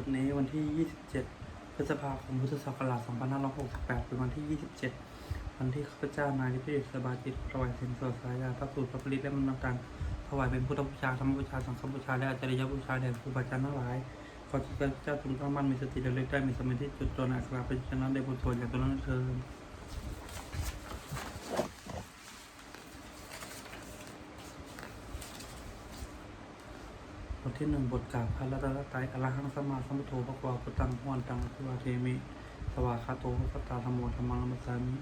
บัดนี้วันที่ 27 พฤษภาคม พุทธศักราช 2568 เป็นวันที่ 27 วันที่ข้าพเจ้านายนิพิเดชสบายจิตถวายสินสวดสายาพระสูตรพระปริตและมันำการถวายเป็นพุทธบูชาธรรมบูชา สังฆบูชา และอาจารยบูชาแด่ครูบาอาจารย์ทั้งหลาย ขอที่ข้าพเจ้าจงตั้งมั่นมีสติระลึกได้มีสมาธิจุดตัวในอัคราเป็นชนะได้บุญส่วนอย่างตัวนั้นเทิน ที่หนึ่งบทกล่าวพระรัตนตรัยอรหังสมมาสมุทโธพระกวาพุทธังหวนตังสุวาเทมิสวาคาโตพระตตาธรรมโมธรรมังนัมสสามิ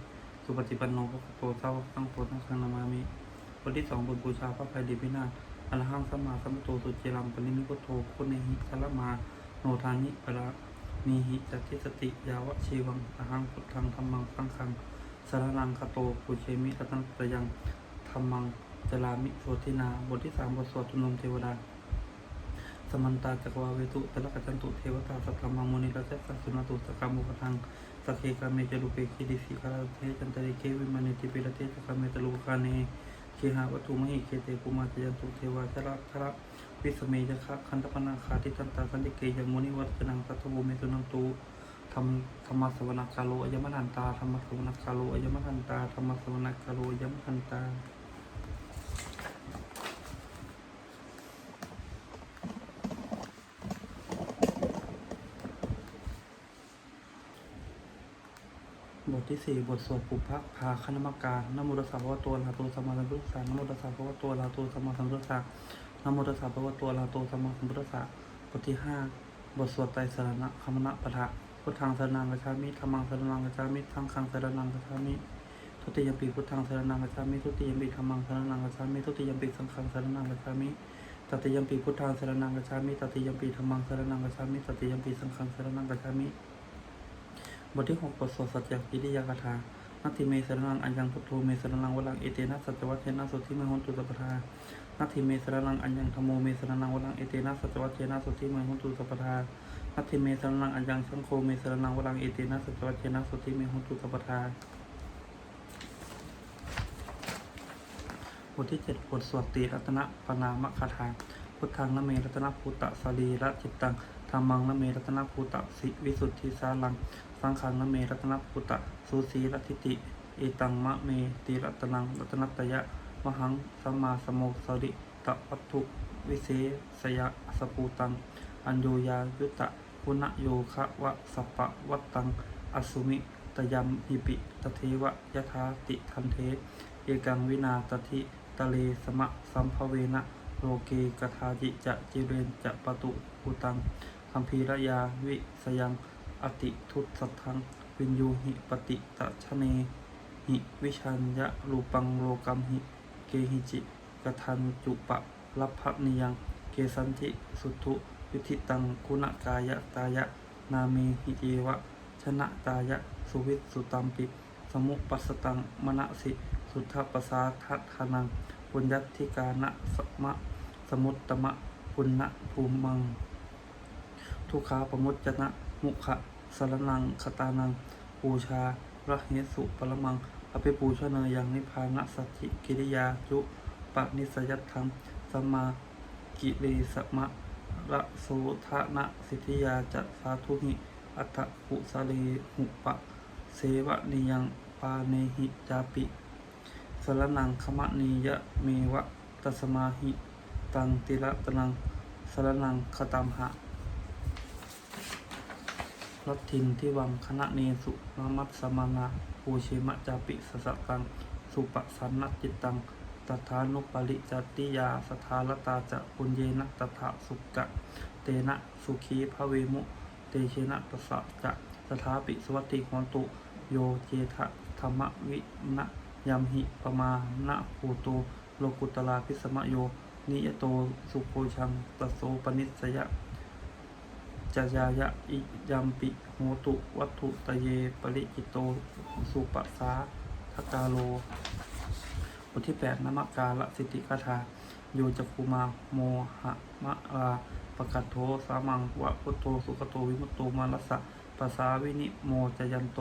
สุปฏิปันโนพระโตเจ้าตั้งโพตั้งคังนามามิบทที่สองบทบูชาพระภัยดีพินาศอรหังสมมาสมุทโธสุจิรังปนิมิพุทโธคุณเนหิสารมาโนทานิปะระมีหิจัตติสติยาวะชีวังอหังพุทธังธรรมังสังฆังสารังคาโตปุเชมิรัตนตยังธรรมังจลามิโสทินาบทที่สามบทสวดจุนมเทวดาสมันตาจักรวาเวตุตะลนตุเทวดา ราเทจันตริเควิมานิติปิรเทจักเมตลุคาเนเคหาวัตถุมหิเคเตกุมาจยันตุเทวาชระชระวิสเมยคะคันตปนาคาติตันตาสันติเกยมุนิวัจนังสัตวุเมตุนันตุธรรมธรรมสวนาคาโลอายมนันตาธรรมสวนาคาโลอายมนันตาธรรมสวนาคาโลอายมนันตา บทที่สี่บทสวดปุพพะพาคณมการนโมตัสสะภะวะโตอะระหะโตสัมมาสัมพุทธัสสะนโมตัสสะภะคะวะโตอะระหะโตสัมมาสัมพุทธัสสะนโมตัสสะภะคะวะโตอะระหะโตสัมมาสัมพุทธัสสะบทที่ห้าบทสวดไตรสรณะคมณะปะทะพุทธังสรนังกัจฉามิธัมมังสรนังกัจฉามิสังฆังสรนังกัจฉามิทุติยมปีพุทธังสรนังกัจฉามิทุติยมปีธัมมังสรนังกัจฉามิทุติยมปีสังฆังสรนังกัจฉามิตติยมปีพุทธังสรนังกัจฉามิตติยมปีธัมมังสรนังกัจฉามิตติยมปีสังฆังสรนังกัจฉามิ บทที่หกบทสวดสัจจกิริยากถานาทิเมสรนังอัญญังพุทโธเมสรนังวลังเอเตนะสัจวัตเทนะสุทธิมหุนตุสัพทานาทิเมสรนังอัญญังธรรมโมเมสรนังวลังเอเตนะสัจวัตเทนะสุทธิมหุนตุสัพทานาทิเมสรนังอัญญังสังโฆเมสรนังวลังเอเตนะสัจวัตเทนะสุทธิมหุนตุสัพทาบทที่เจ็ดบทสวดตีรัตนปนามคาถาพุทธังนเมรัตนภูตะสรีระจิตตัง ธรรมังนเมรัตนภูตะสิวิสุทธิสาลัง สังขังนเมรัตนพุตะสุสีรัติติ เอตังมะเมติรัตนังรัตนัตยะ มหังสัมมาสมโมสริตะวัตถุวิเศษยะสปูตัง อัญโยยายุตะพุณโยคะวะสปะวัตตัง อสุมิตยัมหิปิตเทวะยะธาติทันเท เอกังวินาตถิตะเลสมะสัมภเวนะโลเกกทาจิจะจิเรนจะปตุปุตัง มภีรยาวิสยังอติทุตสัทังวินยูหิปติตะชะเนหิวิชัญญะรูปังโลกัมหิเกหิจิกทันจุปะลัพพนิยังเกสันติสุทุวิธิตังคุณกายะตายะ นาเมหิเยวะ ชนะตายะ สุวิสุตัมปิ สมุปัสตังมณสิ สุทธปสาทัทานังปุญญัติกานะสมะ สมุตตมะปุณณภูมัง ทุกขาประมุจจนะ มุขะสรนังคตานัง ปูชาระเหสุปรมังอภิปูชเนยยังนิพานะสัจจิกิริยาจุปนิสยัตถังสัมมากิเลสมะระโสทนะสิทธิยาจะสาธุหิ อัตถุสะเลหุปะ เสวะนิยังปาเนหิจาปิสรนังขมะนียะเมวะตัสมาหิ ตังติระตนังสรนังคตัมหะ รัตทินที่วังคณะเนสุนามัตสมานาภูเชมะจาปิสสะตัง สุปสันนจิตตังตถานุปริจติยาสทารตาจะปุญเยนะตถาสุกะ เตนะสุขีภเวมุ เตเชนะตสสะจะสถาปิสวัตติโหนตุโยเจทะธรรมวินะยมหิปมานะภูโตโลกุตลาพิสมะโย นิยโตสุโคชังตโสปนิสยะ จายายะอิยัมปิโหตุวัตถุตะเยปริจิโตสุปัสสาทกาโลบทที่แปดนมกาลสิทธิคาถาโยจักคุมาโมหะมะราปะกัตโทสามังวะพุโตสุขโตวิมุตโตมาลัสสะภาษาวินิโมจยันโต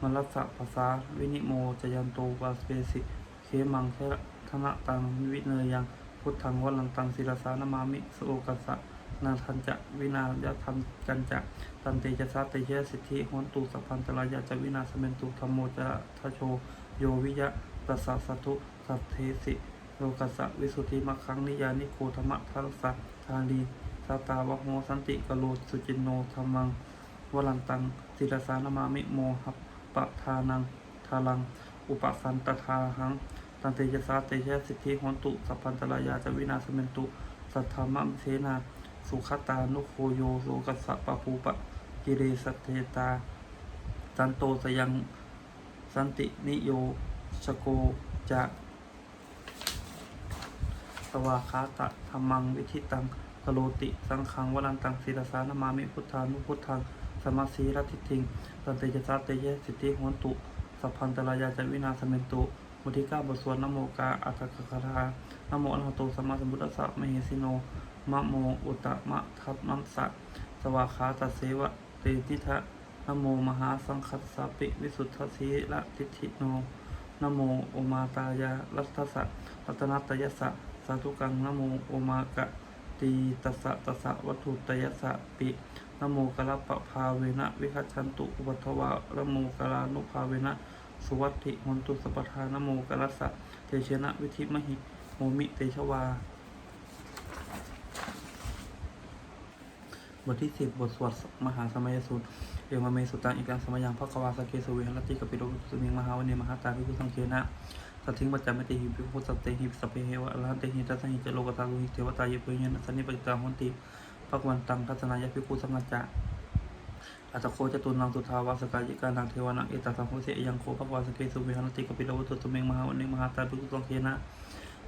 มาลัสสะภาษาวินิโมจยันโตวาสเปสิเคมังเทธนะตังวิเนยยังพุทธังวัลังตังศิรสานามามิสโอกัสสะ นาทันจะวินายทันกันจะตันเตจะสาเตเยสิทธิหนตุสัพพันตรายะจะวินาสเมนตุธรรมโมจะทะโชโยวิยะตัสสะสัตุสัทเทสิโลกัสสะวิสุทธิมัคคังนิยานิโคธรรมะทัสสะทาลีสาตาวะโมสันติกโลสุจินโนธรรมังวลันตังศิรสานามามิโมหัปปะทานังทาลัง อุปสันตทาหังตันเตยสาเตยะสิทธิหนตุสัพพันตรายาจะวินาสเมนตุสัทธรรมะเทนา สุขตานุโคโยโสกัสสะปะปูปะกิเรสเทตา สันโตสยังสันตินิโยชโกจะสวาคาตะธรรมังวิธิตังกโลติ สังขังวรันตังศีรสานามามิพุทธานุพุทธังสมาสีรติทิงตันเตยสาเตยสิทธิหวนตุ สัพพันตรายาจวินาสเมนตุมุทิกาบทสวดนโมกาอัตถกคาถานโมอรหัโตสัมมาสัมพุทธัสสะมเหสิโน มะโมอุตตมะทัพมัมสะสวาคาตเสวะเตติทะนโมมหาสังคัสสปิ วิสุทธสีละทิทิโนนโมโอมาตายารัตถสะรัตนัตยสสะสาธุกังนโมโอมากะตีตัสสะตัสสะวัตถุตยสสะปินโมกะลปะภาเวนะวิคัจฉันตุอุปัทวะนโมกะลานุภาเวนะสุวัตถิมนตุสปทานโมกะลัสสะเตชนะวิธิมหิโมมิเตชวา บทที่สิบบทสวดมหาสมัยสูตรเอวมาเมสุตังอีกังสมัยยังพระกวาสเกสเวหรติกปิโรสุมิงมหาวันเนมหาตาภิกขุสังเคนะสัทธิงปัจจามติหิภิกขุสัตเตหิสพเพเหวะอรหันเตหิทัสหิจโลกตาลุหิเทวตาเยเปเยนะสันนิปติตาหนติภควันตังทัศนายภิกขุสังกัจจะอัตโคจตุนังสุทาวาสกายิกานังเทวานังเอตสังโฆเสยังโคภควาสเกสเวหรติกปิโรสุมิงมหาวันเนมหาตาภิกขุสังเคนะ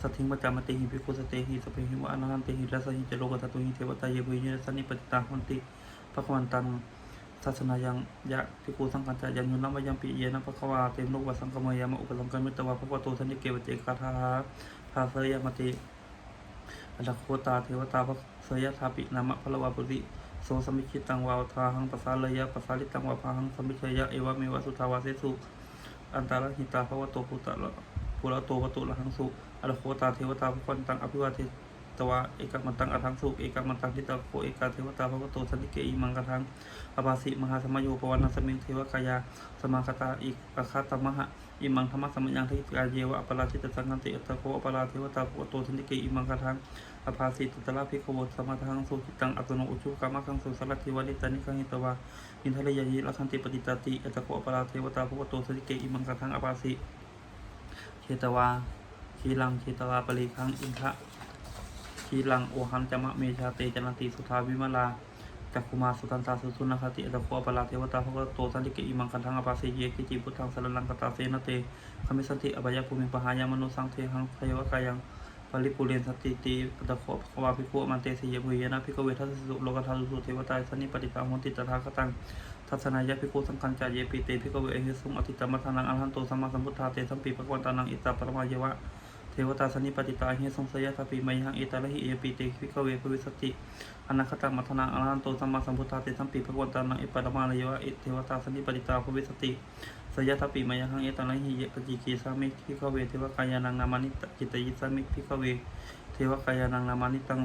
สัทธิงปัจจามติหิภิกขุสตเตหิสเพเหวะอรหันเตหิทัสหิจโลกตาลุหิเทวตาเยเปเยนสันนิปติตาหนติพระควันตังศาสนายังยะพิกูสังกัจจายังยุนนามยังปิเยนะพระควาเตมโลกวสังกมยามะอุปสังกัมิตวะพระวโตสัญญเกวเจกาธาทาเสยมติอัตโคตาเทวตาพระเสยทาปินามะพลวาปุริโสสมิชิตังวาวทาหังปัสสาเลยะปัสสาลิตังวาพาหังสมิชยะเอวะเมวะสุทาวาเสสุอันตารหิตาพระวโตปุตตะละปุระโตวตุละหังสุ อัตโคตาเทวตาพระควันตังอภิวาเทตวะเอกมันตังอทังสุเอกมันตังทิตาโคเอกาเทวตาภวโตสันติเกอิมังกทังอภาสิมหาสมโยปวันนสมิงเทวกายาสมาคตาอิกคาตมหะอิมังธรรมสมัยังทิกาเยวะอปราชิตสังกันติอัตโคอปราเทวตาภวโตสันติเกอิมังกทังอภาสิตุตระภิกขวสมาทังสุจิตังอัตโนอุชุกามังสุสลัทธิวลิตานิคังหิตวะอินทะเลยยิลักขันติปฏิตาติอัตโคอปราเทวตาภวโตสันติเกอิมังกทังอภาสิเชตวา ชีลังเชตวาปริคังอินทะทีลังโอหันจมะเมชาเตจันติสุทาวิมลาจักคุมาสุตันตาสุสุนคติอัตโคปลาเทวตาภวโตสันติเกอิมังคันทังอปาเสเยกิจิพุทธังสรนังกตาเสนเตคมิสันติอภยภูมิปหายามนุสังเทหังพยวกายังปริปุเรนสติติอัตโคภควาภิกขุมันเตสิยมุยนะภิกขเวทัสสุโลกทัสสุเทวตาสันนิปติตาหุติตถาคตังทัศนายะภิกขุสังคัญจายเยปิเตภิกขเวเอหิสุงอติตมทานังอรหันโตสัมมาสัมพุทธาเตสัมปีภควันตานังอิตตาปรมาเยวะ เทวตาสนิปติตาเฮสงสยะทาปีไมหังเอตาละหิเอปีเตคิกเวภวิสติอนาคตังมัทนังอรหันโตสัมมาสัมพุทธาเตสัมปีภควตานังเอปรมาลยวะเอเทวตาสนิปติตาภวิสติสยะทาปีไมหังเอตาละหิเยปจิกีสามิพิกเวเทวกายานังนามานิจิตยิสามิพิกเวเทวกายานังนามานิตัง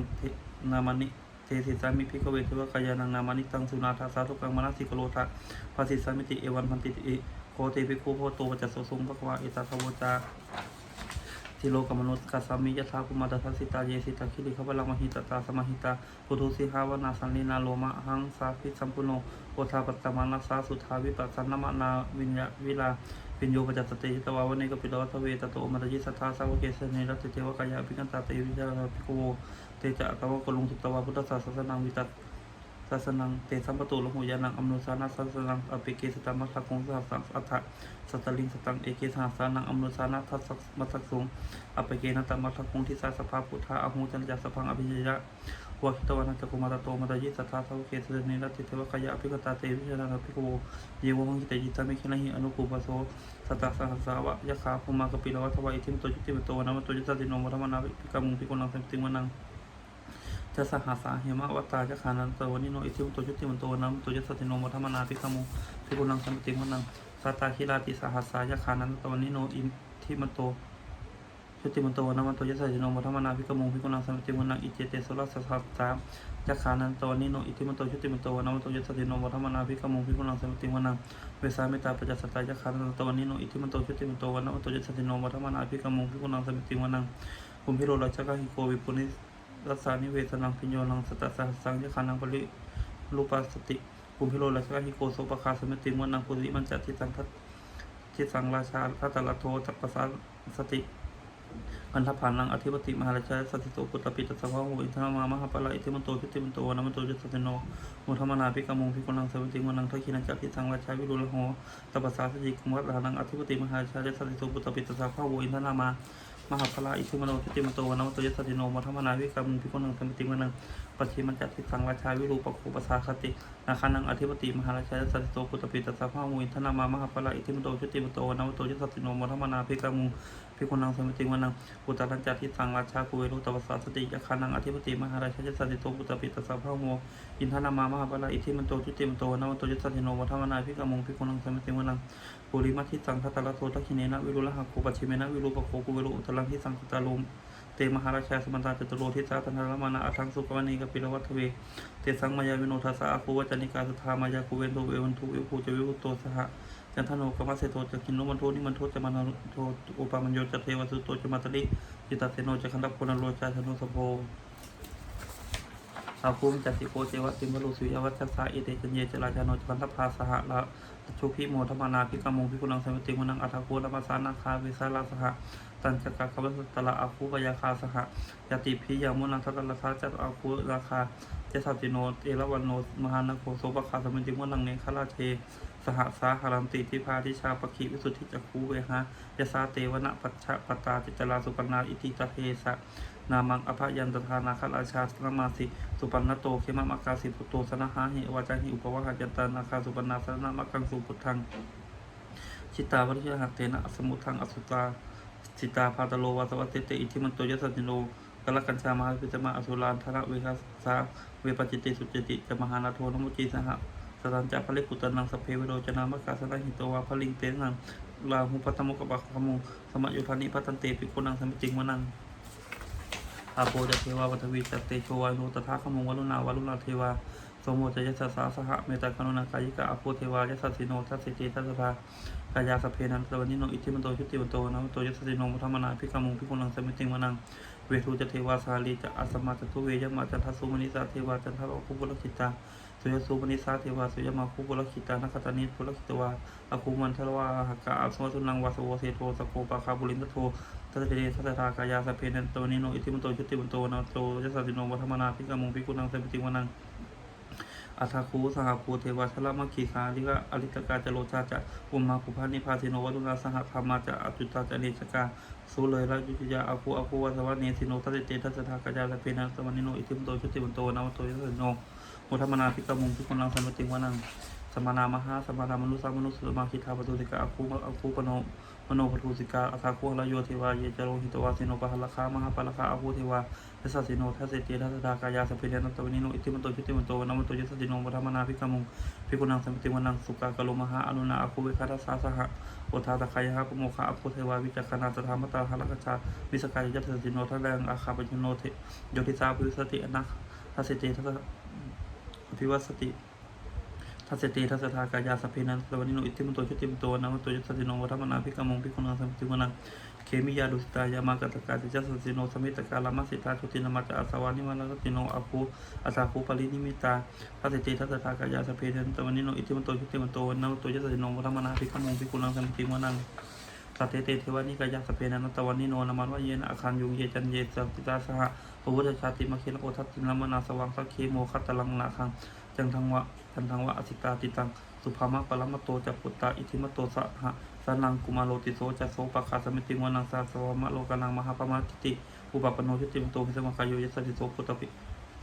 นามานิเทสิสามิพิกเวเทวกายานังนามานิตังสุนาทาสาธุกังมนัสสิกโลทะภาสิสามิติเอวันพันติติโคเทภิกขุโพโตปัจจสสุงภควาเอตาทวจา ทิโลกมนุษย์กัสามิยถาภุมาตทัสสิตาเยสิตาคิริขบาลังมหิตตาสมหิตาปุถุสิหาวนาสันลินาโลมะหังสาพิสัมปุโนโอทาปัตตมานัสาสุทาวิปัสสนนมนาวิญญาวิลาวิญโยปจัตตเตหิตวาวเนกปิโลทเวตโตมัตยิสัทธาสาวกเกสเนรัตเทวกายาภิกันตาเตวิจารภิกโวเตจะตวะกลุงสุตวาพุทธศาสนาวิตั สศาสนังเตสัมปตุลหุยานังอมนุสานาศาสนังอภิเกสตัมมัสสะคงสหัสสังอัฏฐสัตลิงสตังเอเกสหัสสานังอมนุสานาทัสสะมัสสะสงอภิเกนตตมัสสะคงทิสาสภาพุทธาอหูจันจัสพังอภิยยะวะคิตวานัจจกุมารโตมัตยิสัทธาสาวเกสเนรัติเทวกายะอภิกตาเตวิชานาภิโวเยวมังคิตจิตามิขินหิอนุภูปโสสัตตะสหัสสาวะยะขาภูมากปิลวัฏวะอิทิมโตจุติมโตนะมโตจิตตติโนมรมนาภิกามุงภิกนังสัมติมนัง จะสหัสสาเหมะวตาจะขานันตวนิโนอิทิมตโตจุติมันโตนัมตุยสติโนมัทมนาภิกขมุภิกุนังสัมติมันังสตาคิราติสหัสสายะขานันตวนิโนอิทิมันโตชุติมันโตนะมันโตยัสสะจิโนมัทมนาภิกมงภิกุณังสัมติมุนังอิเจเตสุรัสสัสสามจักขานันโตนิโนอิทิมันโตชุติมันโตนะมันโตยัสสะจิโนมัทมนาภิกมงภิกุณังสัมติมุนังเวสามตตาปัจจสตาจักขานันโตนิโนอิทิมันโตชุติมันโตนะมันโตยัสสะจิโนมัทมนาภิกมงภิกุณังสัมติมุนังคุมพิโรราชกะหิโกวิปุนิ รัสานิเวสนังพิญโยนังสตตสหัสสังจักขานังปริรูปัสสติคุมพิโรราชกะหิโกโสปคาสมิติมุนังปุริมันจัติสังทัตทิสังราชาทัตตละโทตัปปสาสติอันทพันนังอธิปติมหาราชาสติโตปุตตปิตสภาหูอินทนามามหาปะละอิทิมันโตพิติมันโตวนามันโตจุสติโนมุธมนาภิกมงภิกุนังสวัติมนังทักขินันจักทิสังราชาวิรุลโหตัปสาสติกุมัตรานังอธิปติมหาราชาสติโตปุตตปิตสภาหูอินทนามา มหาพละอิทิมโนพิติมโตวนามันโตยัสติโนมัธมนาวิกรรมพิกนังธรรมติมนัง ปัจฉิมันจักทิสังราชาวิรุปโคปสาคตินาคานังอธิปติมหาราชาสติโตปุตปิตสภาหูอินทนามามหาปะละอิทิมโตจุติมโตนามันโตจุสติโนมธรรมนาภิกมงพิกุณังสมิติวนังปุตตะรัญจาทิสังราชาภูเวรุตวัสสาสติยคานังอธิปติมหาราชาสติโตปุตปิตสสะพะโมอินทนามามหาปะลาอิทิมโตจุติมโตนวันโตยุสติโนวัฒมนาภิกมงพิกุณังสมิติวนังปุริมัทิสังคตละโททักขิเนนะวิรุลหะโคปัจฉิเมนะวิรุปโคกุวิรุอุตลังทิสังคตาลุม เตมหาราชาสมันตาจตุโรทิสาตันทรมานาอัทังสุกวณีกปิลวัตเว เตสังมายาวิโนทัสสะอาคูวจนิกาสุธามายาคูเวนโทเววันทุวิภูจวิวุตโตสหะจันทโนกรรมเสโตจะกินโนมันโทนิมันโทจะมันโทอุปามันโยจะเทวสุโตจะมาตลิจิตตเสโนจะขันดับพลโลชาชโนสโพอาภูมิจัติโกเจวะติมรุสุยวัชสาอิเตจันเยจราชาโนจันทภาสหะละชุพิโมธรรมนาภิกมงภิกุลังสมิติมุนังอัฏฐโกละมาสานาคาวิสาลาสหะ ตันจกะควัสตละอาคูปยาคาสหะยติพิยามุนังทัตตละคาจัตอาคูราคาเจสติโนเอราวันโนมหานโคโสปคาสมิติมุนังเนคราเชสหสาหารัมติทิพาทิชาปคิวิสุทธิจักคูเวหะยะสาเตวนะปัจฉะปตาจิตลาสุปนาอิติตะเทสะนามังอภยันตทานาคราชาสนมาสิสุปันนโตเขมมะกาสิปุโตสนะหาหิวาจาหิอุปวะหัจตานาคาสุปนาสนามะกังสุพุทังชิตาวริยหัตเตนะสมุทังอสุตา จิตาพาตโลวาสวัตเตเตอิทิมันโตยสัจจิโนกลกัญชามหาวิจมาอสุรานธนะเวหัสสาเวปจิตติสุจติจมหานาโทนมุจีสหสตันจะพลิปุตตนังสเพวโรจนามกาสนาหิตวาพลิงเตนังลาหุปัตตมุกบักขมุสมัยุพานิพัตันเตปิโกนังสมิจิงวนังอาโปจะเทวาวัทวีจัตเตโชวานุตถาขมุงวลุนาวลุนาเทวาสมโมจะยสสาสหเมตตากรุณากายิกาอโปเทวายสสิโนทัสสิเจทัสสภา กายาสเพนันตวันนิโนอิทิมันโตชุติมันโตนะมันโตยสสิโนมุธรรมนาภิกขมุงพิกุนังสมิจิงวนัง เวทูจะเทวาสาลีจะอัสมาจตุเวยมาจันทสุมนิสาเทวาจันทโลกุบุลกิตาสุยสุปนิสาเทวาสุยมาคุปุรคิตานัคตานิปุรคิตวาอาคุมันทลวาหกาอัสวสุนังวาสโวเสโทสโกปาคาบุรินทโททัตเตเดทัตตากายาสเพนันโตนิโนอิติมันโตชุติมันโตนาโตยัสสิโนวัฒมนาภิกมุงภิกุนังสมิติวนัง อัฏฐคูสหภูเทวาชลมัคคีคาลิกะอริตกาจโลชาจะอุมมาภุพานิพาสิโนวัตุนาสหธรรมาจะอจุตาจะเนชกาสุเลยละยุติยาอาคูอาคูวัสวะเนสิโนทัตเตทัสทากายาสเพนัสวนิโนอิติมโตชุติมันโตนาโตยสสิโนมุธรรมนาภิกมุงพิกุลังสัมปติวานังสมานามหาสมานามนุสามนุสมาคิทาปตุสิกาอาคูอาคูปโนมโนปทุสิกาอัคาคูลโยเทวาเยจโรหิตวาสิโนปะหลคามหาปะลคาอคูเทวา ทัสสิโนทัสเสติทัสดากายาสัพเพเนนัตตวินิโนอิติมันโตชิติมันโตนามโตยัสสิโนมรรมนาภิกามุงพิกุลังสัมติวานังสุกากะโลมหาอนุนาอคูเวคาทัสสาสหะโอทาตะคายะปโมคะอคูเทวาวิจักขณาสถามตาหลักชาวิสกายยัตสิโนทัสแรงอาคาปญโนเทโยติสาพุสติอนักทัสเสติทัสภิวัสติทัสสติทัสสะทากายาสัพเพนันตวันนิโนอิติมโตชุติมโตนามันโตยุตติโนวัฒมนาภิกามุงภิกุณังสัมติวนัง เคมิยาดุสตายามากตกาติจัสสิโนสมิตกาลามัสสิตาชุตินามาจอาสวานิมาลติโนอาภูอาสาภูปรินิมิตาทัสสติทัสสะทากายาสเพนันตวันนิโนอิติมโตชุติมโตนามันโตยุตติโนวัฒมนาภิกขมงภิกุณังสัมติวนังสัตเตเตเทวานิกายาสเพนันตวันนิโนนามันวะเยนะอาคันยุงเยจันเยสัติตาสหะพระพุทธชาติมาเคลโอทัตตินลมนาสวังสักเคโมคัตตลังนาคังจังทังวะจันทังวะอสิตาติตังสุภามะปรมตโตจักปุตตาอิทิมโตสหะ สนังกุมาโลติโสจัสโสปะคาสมิติวนังสาสวมะโลกานังมหาปมาทิติอุปปปโนชุติมโตพิสมคายโยยัสสิโสปุตตปิ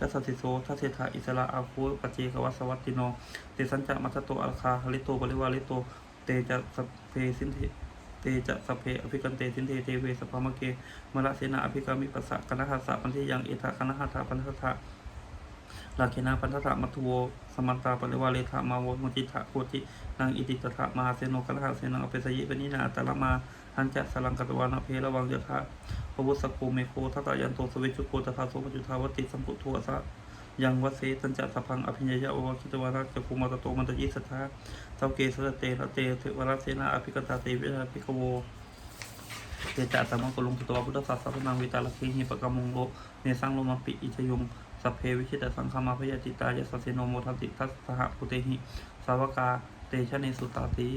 ยัสสิโสทัสเสถาอิสระอาคูปเจกวัสวัตติโนเตสัญจะมัตโตอัลคาหลิโตบริวาลิโตเตจะสเพสินเทเตจะสเพอภิกันเตสินเทเทเวสภามเกมระเสนาอภิกามิปัสสะกนหัสสะปันทิยังเอทะกนะหัตถะปันทัสสะลาเคนาปันทัสสะมัทโว สมันตาปริวาเลทะมาโวมุติทะโคตินางอิติตถะมหาเสโนกนะหัสเสนังอเปสยิปนินาตละมาอหันจะสลังกตวานาเพระวังยะทะพระวุสสกโกเมโคทัตายันโตสเวชุโกตถาโสปจุทาวติสัมปุทัวสะยังวัเสตัญจะสพังอภิญญายะโอวคิตวาระจะภูมาตโตมันตยิสัทธาเจ้าเกสระเตระเตเทวราเสนาอภิกตาเตวิราภิกโวเตจะสมังกุลงสุตวพุทธศาสนาวิตาลคีหิปะกะมงโลเนสังโลมาปิอิชยุง สัพเพวิชิตสังฆมาพยาติตายสัสเสโนโมทัติทัสสหปุเตหิสาวกาเตชะเนสุตาติ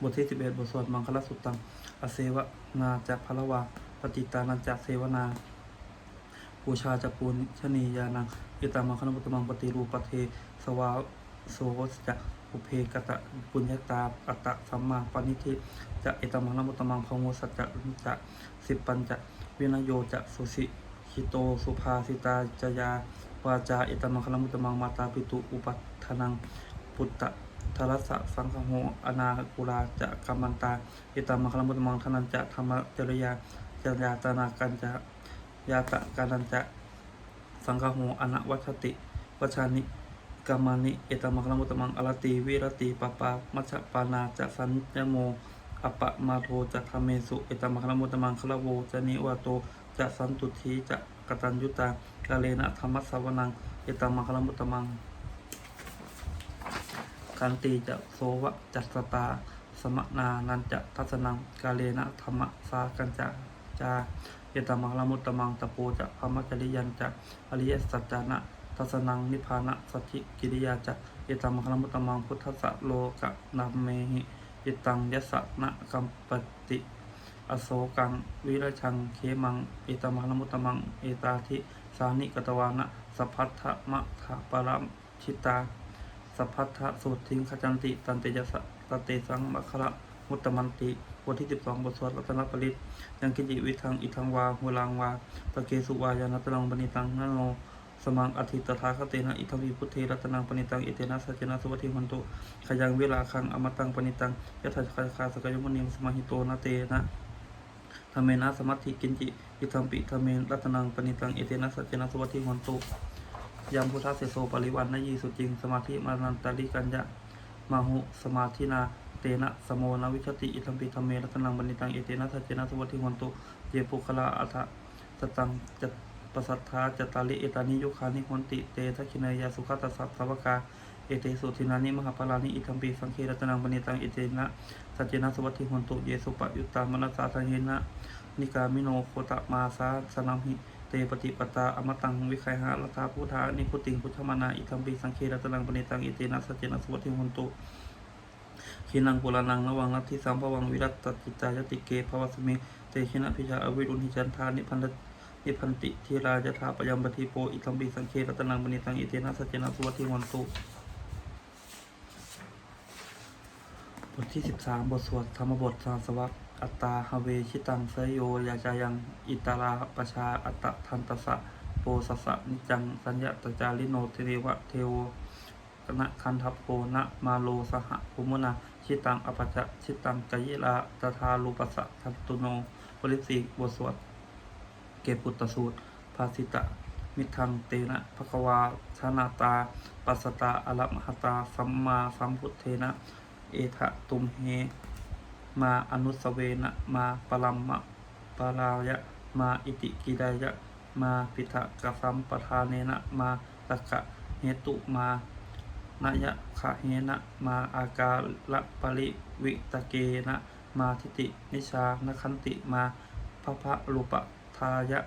บทที่สิบเอ็ดบทสวดมังคลสุตตัง อเสวนาจะพลวาปฏิตานันจะเสวนาปูชาจะปูนชนียานังอิตามังคณมุตมังปฏิรูปเท สวาโสจะอุเพกตะปุญญาตาอัตตะสัมมาปณิธิจะอิตามังคณมุตมังพงโมสัจจะจะสิบปัญจะวินโยจะสุสิิโต สุภาสิตาจยาวาจาอิตามังคณมุตมังมาตาปิตุอุปัฏนังปุตตะทรัสสะสังฆโหอนากุลาจะกัมมันตาอิตามังคลมุตมังทนันจะธรรมจริยาจริยาตนากันจะยาตะกานันจะสังฆโหอนะวัชติวัชานิกามานิเอตมังคลมุตมังอรติวิรติปปามัชฌปานาจะสัญญโมอปะมาโทจะทเมสุเอตมังคลมุตตมังคลโวจะนิวาโต จะสันตุทีจะกตัญยุตากาเลนะธรรมสวนังเอตมังคลมุตตมังคันติจะโสวะจัสสตา สมนานันจะทัศนังกาเลนะธรรมสากันจะจาเยตมังลมุตตมังตะโปจะพมจริยันจะอริยสัจจานะทัศนังนิพพานะสัจิกิริยาจะเยตมังลมุตตมังพุทธะโลกะนาเมหิยตังยสสะนะกัมปติ อโศกัง วิรชังเคมัง เอตมังลมุตตมัง เอตาทิสานิกตวานะสัพพัทธมะทะปรัมชิตา สัพพัทธสูตรทิ้งขจันติ ตันเตยสะตเตสังมัคคะมุตตมันติบทที่สิบสองบทสวดรัตนปริตยังกิจิวิทังอิทังวาหูลังวาปะเกสุวายานัตนังปณิตังนโนสมังอธิตถาคเตนะอิทัมวิพุทเทรัตนังปณิตังอิเตนะสัจจนะสุวัติหันตุขยังเวลาคังอมตังปณิตังยะถาคาคาสกายมุนิมสมาหิโตนะเตนะ ธรรมเมนะสมัติกินจิอิทัมปิธรรมเมรัตนังปณิตังเอเตนะสัจจนะสุวัติหันตุยามพุทธเสโสปริวันนยีสุจริง สมาธิมานันตาริกัญญะมาหุสมาธินาเตนะสมโมนวิชติอิทัมปิธรรมเมรัตนังบันิตังเอเตนะสัจเจนะสุวัติวันตุเยปุคละอัฏฐสตังจัตปสัทธาจตาริเอตานิยุคานิคนติเตทัคินายาสุขตัสสะสวกาเอเตสุทินานิมหาปลานิอิทัมปิสังเครัตนังบันิตังเอเตนะ สัจเจนะสวัติวันตุเยสุปยุตตามนัสสาทังเยนะ นิกามิโนโคตมาสาสนัมหิเตปฏิปตาอมตังวิคัยหะรัตาพุทธานิพุติงพุทธมานาอิทัมปิสังเครัตนังปณิตังอิเตนะสัจเจนะสวัติหุนตุขีนังปุรานังระวังนัตทิสัมภวังวิรัตตจิตายติเกภวสเมเตชินะพิชาอวิรุณหิจันทานิพันธนิพันติทีราจธาปยมปฏิโปอิทัมปิสังเครัตนังปณิตังอิเตนะสัจเจนะสวัติหุนตุบ ทที่สิบสามบทสวดธรรมบทสาสวัสอัตตาฮเวชิตังเสยโยยาจายัง อิตาราปชาอัตตทันตสะโปสสะนิจัง สัญญาตจาริโนเทเรวะเทวกนะคันทัพโพนะมาโลสหภูมุนาชิตังอปจจชิตังกยิลาตถาลูปสะทันตุโนบริสีบทสวดเกปุตตสูตร ภาสิตะ มิทังเตนะภควาชนาตา ปัสสตาอรมหตา สัมมาสัมพุทเทนะ เอทะตุมเฮ มาอนุสเวนะมาปรัมมะปารายะ มาอิติกิดายะ มาปิทะกสัมปทานเนนะมาตะกะเหตุมานยะคะเฮนะมาอากาละปริวิตะเกนะมาทิตินิชานคันติมาพระพะรูปทายะ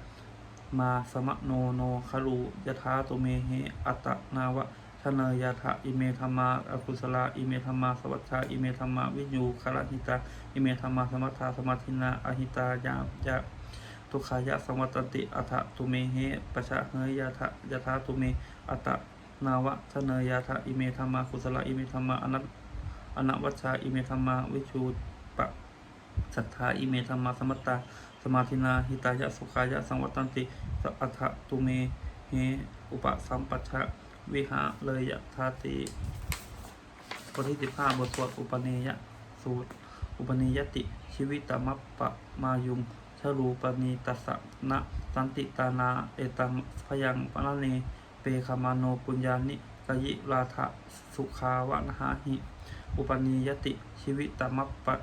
มาสมะโนโนคารูยะธาตุเมเหอัตตนาวะ ทเนยยะทะอิเมธรรมาอกุศลาอิเมธรรมาสวัชชาอิเมธรรมาวิญญูคารหิตาอิเมธรรมาสมัทธาสมาธินาอหิตายายะทุขายะสวัตติอัฏฐตุเมเหปชะเฮยยะทะยะธาตุเมอัตนาวะทเนยยะทะอิเมธรรมากุศลาอิเมธรรมาอนัตอนัวัชชาอิเมธรรมาวิชูปะศรัทธาอิเมธรรมาสมัตตาสมาธินาหิตายะสุขายะสังวัตันติอัฏฐตุเมเฮอุปสัมปัชชะ วิหาเลยยะทาติบทที่สิบห้าบทสวดอุปเนยสูตร อุปนิยติ ชีวิตมัปปะมายุงชรูปณีตัสสะนะสันติตานาเอตังพยังปะเน เปคามาโนปุญญานิกยิราธะสุขาวะนะหาหิ อุปนิยติ ชีวิตมัปปะ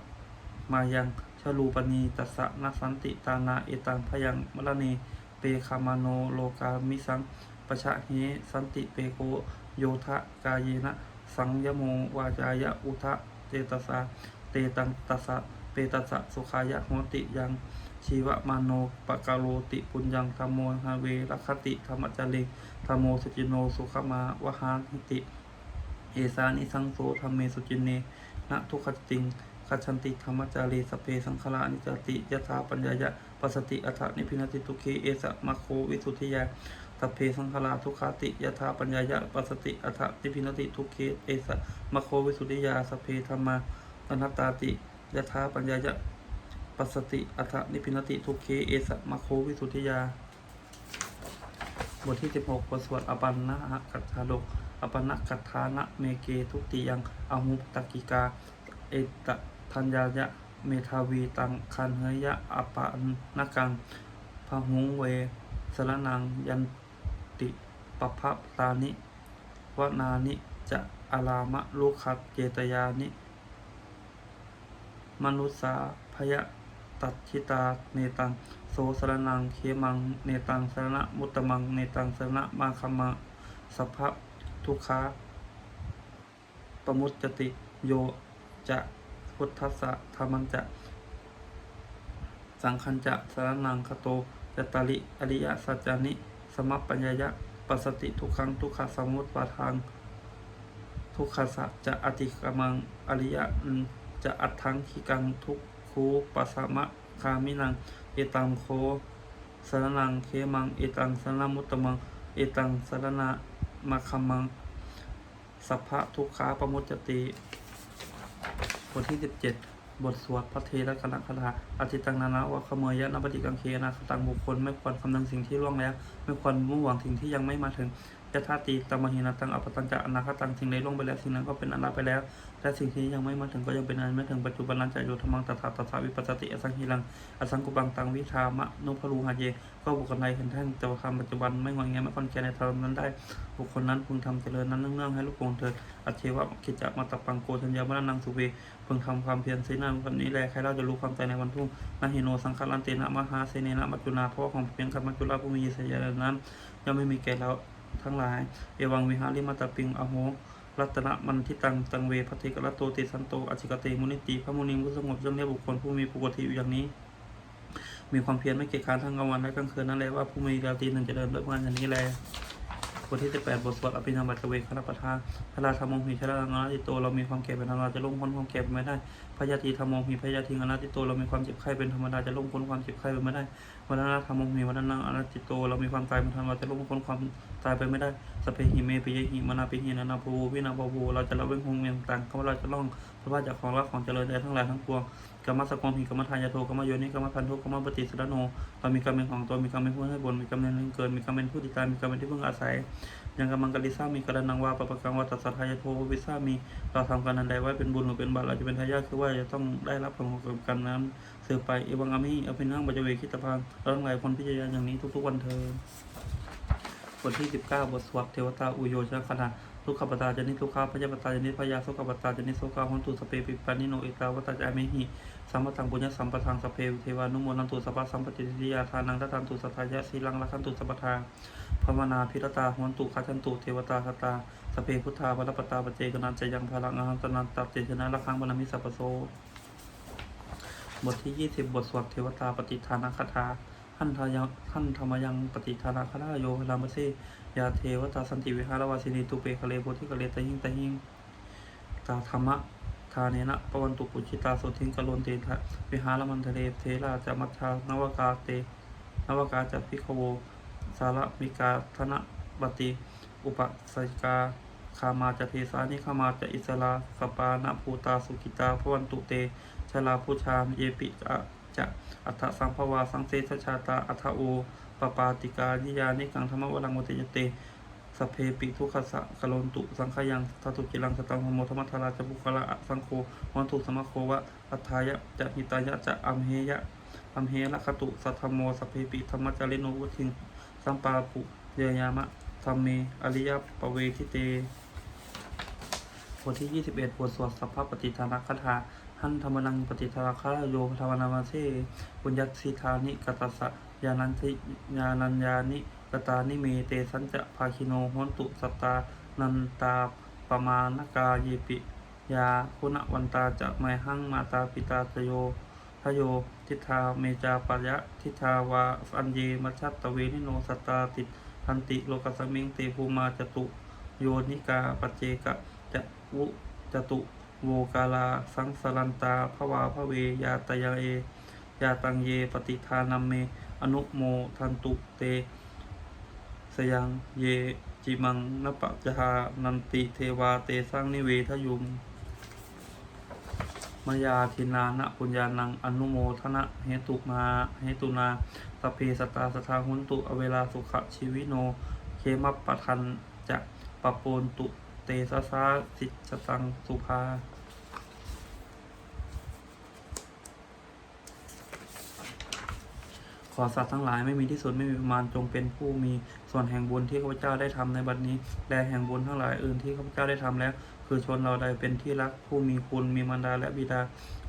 มายังชลูปณีตัสสะนาสันติตานาเอตังพยังมรณีเปคามาโนโลกามิสัง ปชะเฮสันติเปโกโยทะกายเยนะสังยโมวาจายะอุทะเตตสาเตตังตัสสะเปตัสสะสุขายะโหติยังชีวมาโนปะกาโลติปุญญังธรรมโมหาเวรคติธรรมจาริธรรมโมสุจิโนสุขมาวหาหิติ เอสานิสังโสธรรมเมสุจินเนนะทุกขติงคัจฉันติธรรมจารีสเพสังขานิจติยถาปัญญายะปัสติอัฏฐนิพินติทุเคเอสะมะโควิสุทธิยา สพเพสังขาราทุกขาติยถาปัญญายะปัสสติอัฏฐนิพินติทุเคเอสะมะโควิสุทธิยาสพเพธรรมาอนัตตาติยถาปัญญายะปัสสติอัฏฐนิพินติทุเคเอสะมะโควิสุทิยา บทที่ 16บทสวดอปันนะกัตถาโลกอปันนะกัตถานะเมเกทุติยังอหุตะกิกา เอตทัญญายะเมทาวีตังคันเฮยะอปานนกังพหุงเวสรนังยัน ติปภะตานิวนานิจะอารามะลูกขัดเจตยานิ มนุษสาพยะตัดชิตาเนตังโสสรนังเคมังเนตังสรณะมุตตมังเนตังสรณะมาคมะสัพพะทุกขาปมุตจติโยจะพุทธัสสะธรรมัญจะ สังคัญจะสรนังคโตจตาริอริยสัจจานิ มัปปัญญายะปัสติทุกขังทุกขสมุตปาทางทุกขสัจะอติกมังอริยะจะอัตถังขีกังทุกคูปัสสมะคามินัง เอตังโคสรนังเคมัง เอตังสรณมุตตมัง เอตังสรณะมาคมัง สัพพะทุกขาปมุจจติบทที่17บ บทสวดพระเทระคณะคาถาอธิตังนานาวะขเมยยะนปฏิกังเคนาคตังบุคคล ไม่ควรคำนึงสิ่งที่ล่วงแล้ว ไม่ควรมุ่งหวังสิ่งที่ยังไม่มาถึง ยะธาตีตมหินาตังอปตังจะอนาคตังสิ่งใดล่วงไปแล้วสิ่งนั้นก็เป็นอนาคตไปแล้วและสิ่งที่ยังไม่มาถึงก็ยังเป็นอันไม่ถึงปัจจุบันนันจะโยธรรมังตถาตถาวิปัสสติอสังหิรังอสังกุบังตังวิชามะนุพรูหาเยก็บุคคลใดเห็นแท่งแต่ว่าคำปัจจุบันไม่งอนแงไม่คอนแกในธรรมนั้นได้ บุคคลนั้นพึงทำเจริญนั้นเนื่องๆให้ลูกโป่งเถิดอัจเชวะกิจจะมาตปังโกชัญญามรนังสุเวพึงทำความเพียรเสนาวันนี้แลใครเราจะรู้ความใจในวันพุ่งนาหิโนสังฆารันเตนะมหาเสเนนะมัจจุนาเพราะของเพียงคำมัจจุราผู้มีสยานั้นย่อมไม่มีแก่เรา ทั้งหลาย เอวังวิหาริมาตาปิงอโหรัตนะมันทิตังตังเวพระเทกรัตโตติสันโตอจิกเตมุนิติพระมุนีผู้สงบย่อมเรียกบุคคลผู้มีปกติอยู่อย่างนี้ มีความเพียรไม่เกียจคร้านทั้งกลางวันและกลางคืนนั่นแหละว่าผู้มีราตรีหนึ่งจะเดินด้วยงานอย่างนี้แล บทที่ 18 บทสวดอภิธรรมบัจเวกขณประทานพระราธรรมงหิชราอนาติโต เรามีความแก่เป็นธรรมดาจะลงพ้นความแก่ไปไม่ได้พยาธิธรรมงหิพยาธิอนาติโต เรามีความเจ็บไข้เป็นธรรมดาจะลงพ้นความเจ็บไข้ไปไม่ได้วัฒนธรรมงหิวัฒนังอนาติโต เรามีความตายเป็นธรรมดาจะลงพ้นความตายไปไม่ได้สเพหิเมปิยหิมนาปิหินานาภูวินาภูเราจะละเว้นคงเวียนต่างเขาว่าเราจะล่องพระว่าจากของรักของเจริญใจทั้งหลายทั้งปวง กรรมสกองหิกรรมทายาโทกรรมโยนิกรรมพันธุกรรมปฏิสรโนเรามีกรรมเป็นของตัวมีกรรมเป็นผู้ให้บนมีกรรมเป็นเกินมีกรรมเป็นผู้ติดตามมีกรรมเป็นที่พึ่งอาศัยยังกำมังกลิซ่ามีกระนังวาปปะกังวาตัสสะทายาโทวิซ่ามีเราทำกันนันใดไว้เป็นบุญหรือเป็นบาปเราจะเป็นทายาทคือว่าจะต้องได้รับผลของกรรมนั้นสืบไปเอวังอามิอภินังบัจเวคิตพังเราทั้งหลายคนพิจารณาอย่างนี้ทุกๆวันเธอบทที่ 19 บทสวดเทวตาอุโยชนะคณะ ทุกขปตาจนิทุกขาพยาปตาจนิพยาโสกปตาจนิโสกาหุนตุสเปปิปานิโนเอกาวตาจามิหิสัมปทังปุญญสัมปทังสเพเทวานุโมนันตุสัพพะสัมปติทิยาทานังทัตันตุสัทายะสีลังละคันตุสัพทาภาวนาพิรตาหุนตุคัจันตุเทวตาคตาสเพพุทธาวัลปตาปเจกนันจยังพลังอหังตนันตัดเจชนะละคังบรมิสัพโสบทที่20บบทสวดเทวตาปฏิทานาคาถาขั้นทายังขันธรรมยังปฏิทานาคาถาโยเวลามเส ยาเทวตาสันติวิหารวาสินีตุเปคะเลโพธิกะเลตะหิงตะหิงตาธรรมะทาเนนะปวันตุปุจิตาโสทิงกะโลนเตทะวิหารมันทะเลเทราจะมัทธานวกาเตนวกาจะพิขโวสารมิกาธนบติ อุปสัยกาคามาจะเทสานิขามาจะอิสลาสปานะภูตาสุกิตาพวันตุเตชลาพุชามเยปิจะจะอัฏฐสังภวาสังเสสชาตาอัฏฐโอ ปปาติกานิยานิกังธรรมวรังมุตยเตสเพปิทุขสะกโลนตุ สังขยังทตุกิลังสตังโมธรรมทาราจบุคละสังโฆวันตุสมะโควะอัฏฐายะจะหิตายะจะอัมเฮยะอัมเฮละคตุสัทธโมสเพปิธรรมจาริโนวุทิงสัมปาปุเยยามะธรรมเมอริยปเวทิเตบทที่ 21บทสวดสัพพปฏิทานคาถา หันธรรมนังปฏิทาคาโยธรรมนามาเซปุญญสิทานิกตัสสะยานันทิยานัญญานิกตานิเมเตสัญจะภาคิโนโหนตุสตานันตาปมาณกาเยปิยาคุณวันตาจะไมหังมาตาปิตาตโยทโยทิทาเมจาปยะทิทาวาอันเยมัชัตตเวนิโนสตาติทันติโลกัสมิงเตภูมาจตุโยนิกาปเจกะจะวุจตุ โวกาลา สังสรันตาภวาภเวยาตยาเอยาตังเย ปฏิทานัมเม อนุโมทันตุเต สยังเยจิมังนปะจหานันติเทวาเตสร้างนิเวทยุมมยาทินานะปุญญานังอนุโมทนะเหตุมาเหตุนาสเพสตาสทาหุนตุอเวลาสุขชีวิโน เคมัปปะทันจะปะโปนตุ ตสสาสิจตัง สุภา ขอสัตว์ทั้งหลายไม่มีที่สุดไม่มีประมาณจงเป็นผู้มีส่วนแห่งบุญที่ข้าพเจ้าได้ทำในบัดนี้ และแห่งบุญทั้งหลายอื่นที่ข้าพเจ้าได้ทำแล้ว คือชนเราใดเป็นที่รักผู้มีคุณมีมารดาและบิดา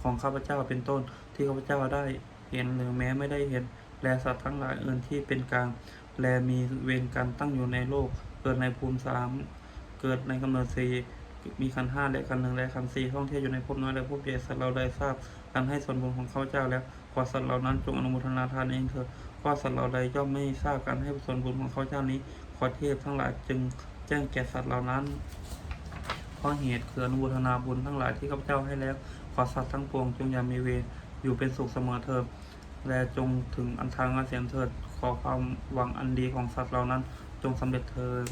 ของข้าพเจ้าเป็นต้นที่ข้าพเจ้าได้เห็นหรือแม้ไม่ได้เห็น และสัตว์ทั้งหลายอื่นที่เป็นกลาง และมีเวรกันตั้งอยู่ในโลกเกิดในภูมิสาม เกิดในกำเนิดสี่มีคันห้าและคันหนึ่งและคันสี่ท่องเที่ยวอยู่ในภพน้อยและภพใหญ่สัตว์เราได้ทราบการให้ส่วนบุญของข้าพเจ้าแล้วขอสัตว์เหล่านั้นจงอนุโมทนาทานเองเถิดเพราสัตว์เหล่าใดย่อมไม่ทราบการให้ส่วนบุญของข้าพเจ้านี้ ขอเทพทั้งหลายจึงแจ้งแก่สัตว์เหล่านั้นเพราะเหตุคืออนุโมทนาบุญทั้งหลายที่ข้าพเจ้าให้แล้ว ขอสัตว์ทั้งปวงจงอย่ามีเวรอยู่เป็นสุขเสมอเถิดและจงถึงอันทางอันเสียมเถิด ขอความหวังอันดีของสัตว์เหล่านั้น จงสำเร็จเถิด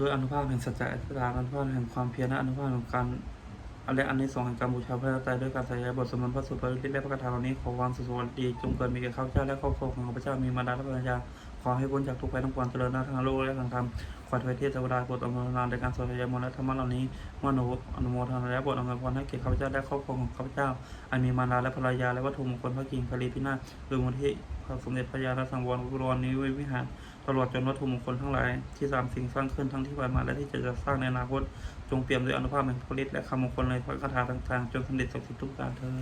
ด้วยอนุภาพแห่งสัจจะอัตตาอนุภาพแห่งความเพียรและอนุภาพแห่งการและอันในสองแห่งการบูชาพระเจ้าตายด้วยการใส่ใจบทสมนต์พระสุภาษิตและพระคาถาเหล่านี้ขอความสุขสวัสดีจงเกิดมีแก่ข้าพเจ้าและครอบครัวของข้าพเจ้ามีมารดาและภรรยาขอให้พ้นจากทุกข์ภัยทั้งปวงเจริญหน้าทางโลกและทางธรรมขอเทวเทพเทวดาโปรดอำนวยนานในการสวดยมนและธรรมะเหล่านี้มื่อนุโมทนาและโปรดอำนพรให้แก่ข้าพเจ้าและครอบครัวของข้าพเจ้า อันมีมารดาและภรรยาและวัตถุมงคลพระกิ่งพรีพินาศโดยมูลที่พระสมเด็จพระยาณสังวรกุรวนนี้ไว้วิหาร ตลอดจนวัตถุมงคลทั้งหลายที่สามสิ่งสร้างขึ้นทั้งที่ผ่านมาและที่จะสร้างในอนาคตจงเปี่ยมด้วยอนุภาพแห่งพระฤทธิ์และคำมงคลในพระคาถาต่างๆ จนสำเร็จสักสิทธิ์ทุกการเทอ